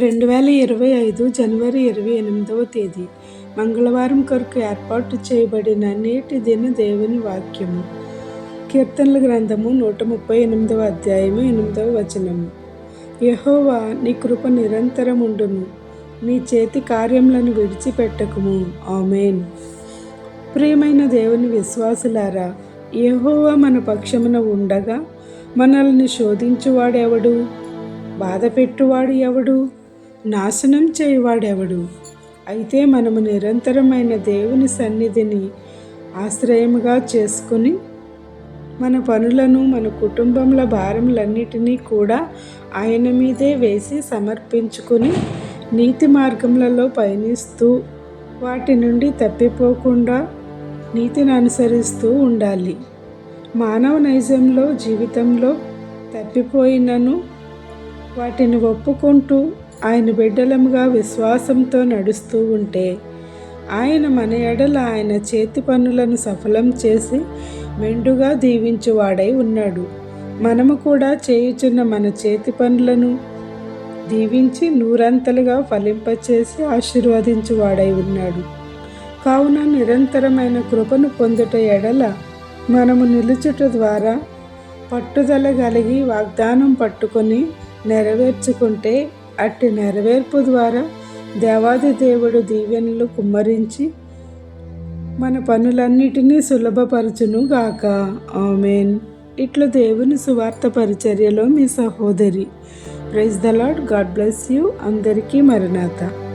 రెండు వేల ఇరవై ఐదు జనవరి ఇరవై ఎనిమిదవ తేదీ. మంగళవారం కొరకు ఏర్పాటు చేయబడిన నేటి దిన దేవుని వాక్యము కీర్తనల గ్రంథము నూట ముప్పై ఎనిమిదవ అధ్యాయము ఎనిమిదవ వచనము. యహోవా నీ కృప నిరంతరం ఉండును. నీ చేతి కార్యములను విడిచిపెట్టకుము. ఆమెన్. ప్రియమైన దేవుని విశ్వాసులారా యహోవా మన పక్షమున ఉండగా మనల్ని శోధించువాడెవడు? బాధ పెట్టువాడు ఎవడు? నాశనం చేయవాడెవడు? అయితే మనము నిరంతరమైన దేవుని సన్నిధిని ఆశ్రయముగా చేసుకుని మన పనులను మన కుటుంబంలో భారములన్నిటినీ కూడా ఆయన మీదే వేసి సమర్పించుకుని నీతి మార్గములలో పయనిస్తూ వాటి నుండి తప్పిపోకుండా నీతిని అనుసరిస్తూ ఉండాలి. మానవ నైజంలో జీవితంలో తప్పిపోయినను వాటిని ఒప్పుకుంటూ ఆయన బిడ్డలముగా విశ్వాసంతో నడుస్తూ ఉంటే ఆయన మన ఎడల ఆయన చేతి పనులను సఫలం చేసి మెండుగా దీవించువాడై ఉన్నాడు. మనము కూడా చేయుచున్న మన చేతి పనులను దీవించి నూరంతలుగా ఫలింపచేసి ఆశీర్వదించువాడై ఉన్నాడు. కావున నిరంతరమైన కృపను పొందుట ఎడల మనము నిలుచుట ద్వారా పట్టుదల కలిగి వాగ్దానం పట్టుకొని నెరవేర్చుకుంటే అట్టి నెరవేర్పు ద్వారా దేవాది దేవుడు దీవెనలు కుమ్మరించి మన పనులన్నిటినీ సులభపరచును గాక ఆమెన్. ఇట్లా దేవుని సువార్త పరిచర్యలో మీ సహోదరి. Praise the Lord God bless you. అందరికీ మరణాత.